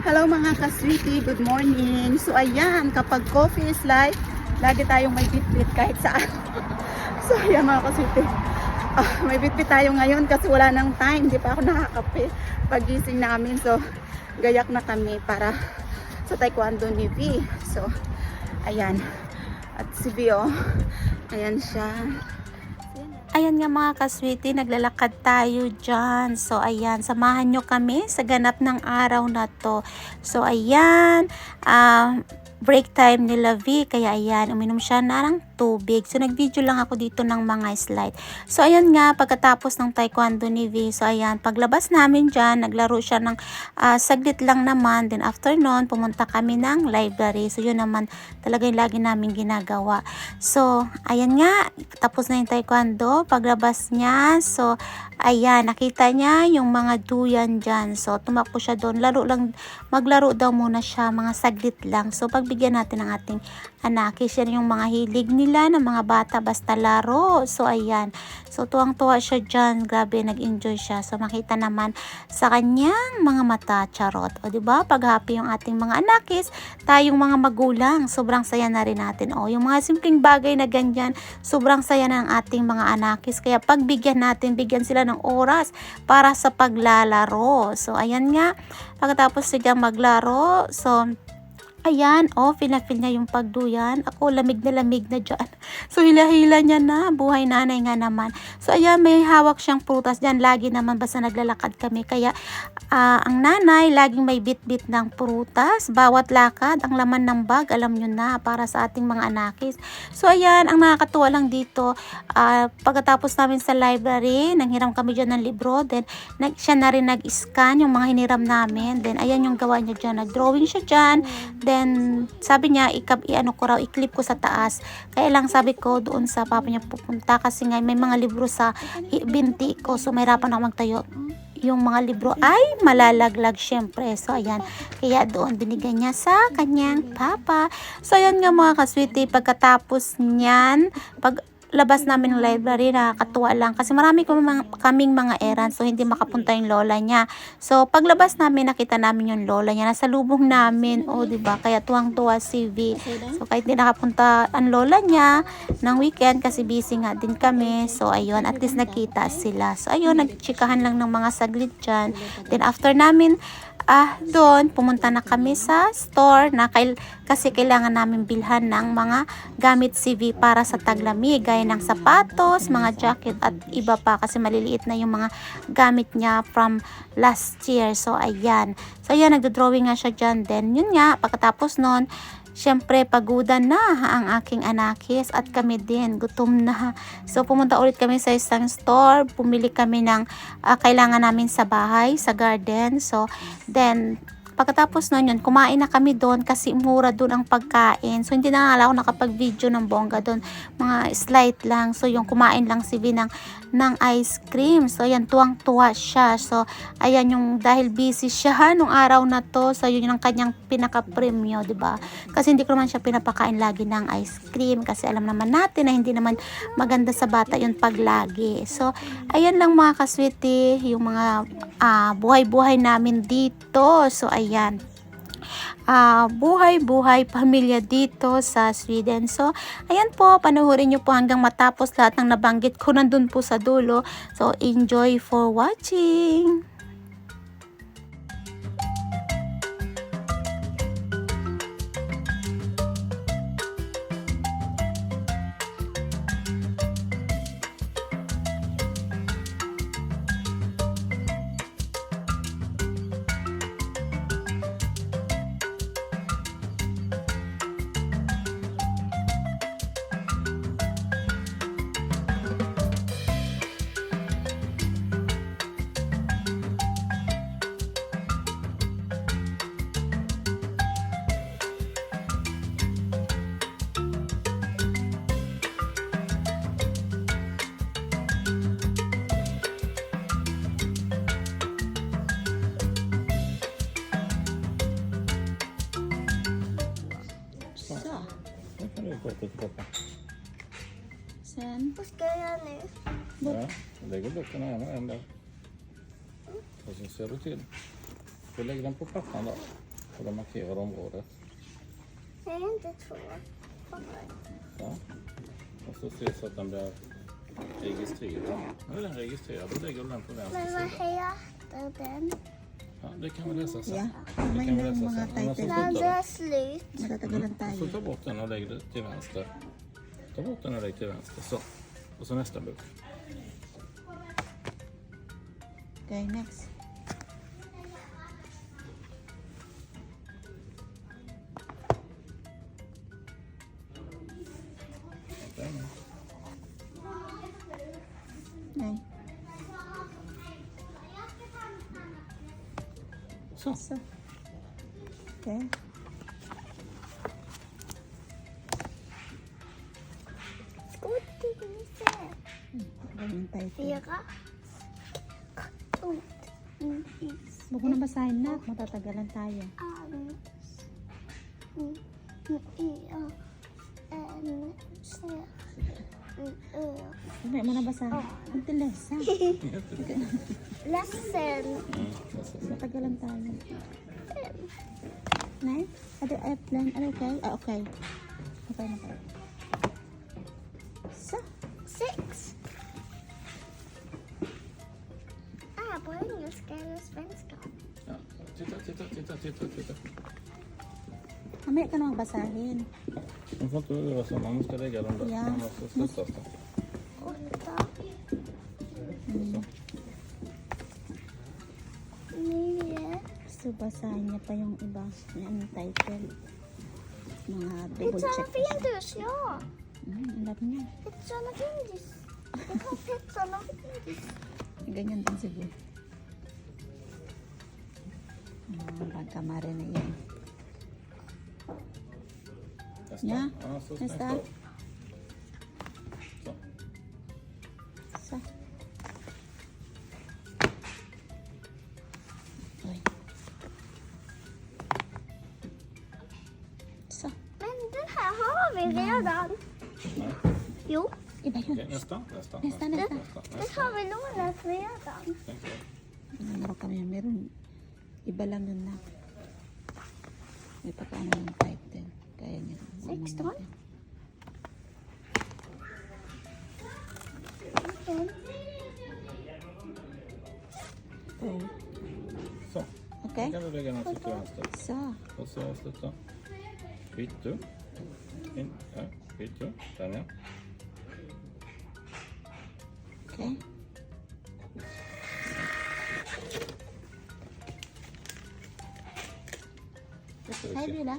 Hello mga ka-sweetie, good morning. So ayan, kapag coffee is life, lagi tayong may bitbit kahit saan. so ayan mga ka-sweetie. Ah, may bitbit tayo ngayon kasi wala nang time, hindi pa ako nakakape pagising namin. So gayak na kami para sa taekwondo ni V. So ayan. At si V oh, ayan siya. Ayan nga mga kaswiti, naglalakad tayo dyan. So ayan, samahan nyo kami sa ganap ng araw na to. So ayan, um, break time nila V. Kaya ayan, uminom siya ng tubig. So nag-video lang ako dito ng mga slide. So ayan nga, pagkatapos ng taekwondo ni V. So ayan, paglabas namin dyan, naglaro siya ng ah, saglit lang naman. Then after nun, pumunta kami ng library. So yun naman talaga yung lagi namin ginagawa. So, ayan nga, tapos na yung taekwondo, paglabas niya, so, ayan, nakita niya yung mga duyan dyan. So, tumakbo siya doon, laro lang, maglaro daw muna siya, mga saglit lang. So, pagbigyan natin ng ating anakis, yan yung mga hilig nila ng mga bata, basta laro. So, ayan. So, tuwang-tuwa siya dyan, grabe, nag-enjoy siya. So, makita naman sa kanyang mga mata, charot. O, ba Pag happy yung ating mga anakis, tayong mga magulang, sobrang saya na rin natin. O, yung mga simpleng bagay na ganyan, sobrang saya na ng ating mga anakis. Kaya pagbigyan natin, bigyan sila ng oras para sa paglalaro. So, ayan nga, pagkatapos sila maglaro, so, Ayan, oh, feel-feel niya yung pagduyan. Ako, lamig na lamig na dyan. So, hila-hila niya na. Buhay nanay nga naman. So, ayan, may hawak siyang prutas dyan. Lagi naman basta naglalakad kami. Kaya, ah, ang nanay, laging may bit-bit ng prutas. Bawat lakad, ang laman ng bag, alam nyo na, para sa ating mga anakis. So, ayan, ang nakakatuwa lang dito, ah, pagkatapos namin sa library, nanghiram kami dyan ng libro. Then, nag, siya na rin nag-scan yung mga hiniram namin. Then, ayan yung gawa niya dyan. Nag-drawing siya dyan. Then, sabi niya, ikap, i-ano ko raw, i-clip ko sa taas. Kaya lang sabi ko, doon sa papa niya pupunta kasi nga may mga libro sa binti ko. So, may hirapan ako magtayo. Yung mga libro ay malalaglag syempre. So, ayan. Kaya doon binigay niya sa kanyang papa. So, ayan nga mga kaswiti. Pagkatapos niyan, pag labas namin ng library, nakakatuwa lang. Kasi marami kaming mga errands, so hindi makapunta yung lola niya. So, paglabas namin, nakita namin yung lola niya. Nasa lubong namin, o, oh, ba Kaya tuwang-tuwa si V. So, kahit hindi nakapunta ang lola niya ng weekend, kasi busy nga din kami. So, ayun, at least nakita sila. So, ayun, nagchikahan lang ng mga saglit dyan. Then, after namin, ah, doon, pumunta na kami sa store na kail kasi kailangan namin bilhan ng mga gamit CV para sa taglamig, gaya ng sapatos, mga jacket at iba pa kasi maliliit na yung mga gamit niya from last year. So, ayan. So, ayan, nagdo-drawing nga siya dyan. Then, yun nga, pagkatapos nun, Siyempre, pagudan na ang aking anakis at kami din, gutom na. So, pumunta ulit kami sa isang store, pumili kami ng ah, kailangan namin sa bahay, sa garden. So, then, pagkatapos nun yun, kumain na kami doon kasi mura doon ang pagkain. So, hindi na nga ako nakapag-video ng bongga doon. Mga slight lang. So, yung kumain lang si V ng, ng ice cream. So, ayan, tuwang-tuwa siya. So, ayan yung dahil busy siya nung araw na to. So, yun yung kanyang pinaka-premyo, ba? Kasi hindi ko naman siya pinapakain lagi ng ice cream. Kasi alam naman natin na hindi naman maganda sa bata yun pag lagi. So, ayan lang mga kaswiti, yung mga ah, buhay-buhay namin dito. So, ayan. Ah, buhay-buhay pamilya dito sa Sweden. So, ayan po, panuhurin nyo po hanggang matapos lahat ng nabanggit ko nandun po sa dulo. So, enjoy for watching! Du pappa. Sen, Vad ska jag göra nu? Ja, lägger böckerna ena en där. Och så ser du till. Så lägger den på pappan då. Och de markerar området. Det är inte två. Ja. Och så se så att den blir registrerad. Nu är den registrerad. Då lägger du den på vänster Men vad sida. heter den? Ja, det kan vi läsa sen. Så title. När det slutar är slut. Matatagalan tayo. Så ta bort den och lägg det till vänster. Ta bort den och lägg till vänster. Så. Och så nästa bok. Okay, next. Den. Nej. Så. Så. Okay. Ganyan. Ut. Is. Huwag mo na basahin na. Matatagalan tayo. N. I. A. N. C. Hindi mo na basahin. Ang tilesa. Mm, sen. Matagalan tayo. Är det äpplen? Är det okej? Ja, okej. Okej, okej. Så. Sex. Ah, på engelska eller svenska? Ja. Titta, titta, titta, titta, titta. Mamaya ka na magbasahin. Du får inte röra fatto man siamo, lägga dem där. Ja. nostra stessa sta. Corta. Gusto basahin niya pa yung iba. Yan ang title. Mga double check. It's on English, no? Mm, alam niya. It's on English. It's on English. Ganyan din siguro. Ah, pagkamari na yan. Mm. Nästa. Ja. Ja, så Nästa. nästa. Så. So. Oj. Så. Men den här har vi redan. Nej. Jo, Iba yun. Okej, nästa. Nästa. Nästa, nästa. nästa. den har vi lånat redan. Ano kami, meron. Iba lang yun na. May pagkano ng title. Kaya niya. 16. Mm. Så. Okej. Okay. kan du lägga något åt vänster. Så. Och så avsluta. Kvitto. du. Ja, du. Där ner. Okej. Okay. Hej Brida.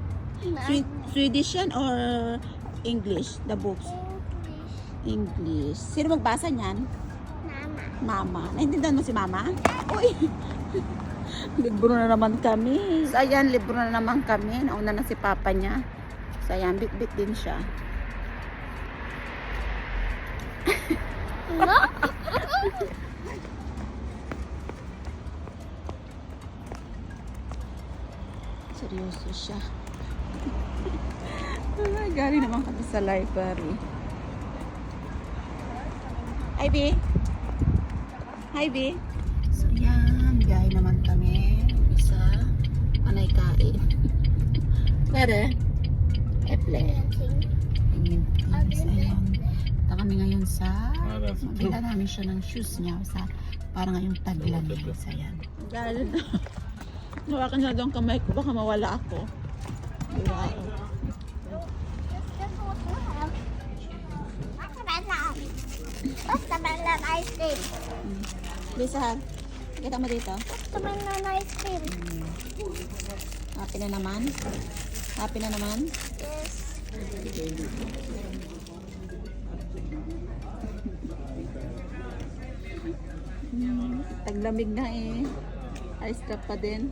Swe- Swedish yan or English? The books? English, English. Sino magbasa niyan? mamma. Mama. Naintindihan mo si Mama? Uy! libro na naman kami. So, ayan, libro na naman kami. Nauna na si Papa niya. So, ayan, bit-bit din siya. Seryoso siya. Galing naman kami sa library. Hi, B. Hi, B. So, yan. Biyahe naman kami sa Panay Kain. Pwede? Eple. Punta kami ngayon sa... Som Mabila namin siya ng shoes niya sa parang ngayong taglan niya. So, ayan. Dahil Hawakan niya doon kamay ko. Baka mawala ako. Watermelon. Watermelon ice cream. Lisa, kita mo dito. Watermelon ice cream. Happy na naman. Happy na naman. Yes. Taglamig na eh. Ice cup pa din.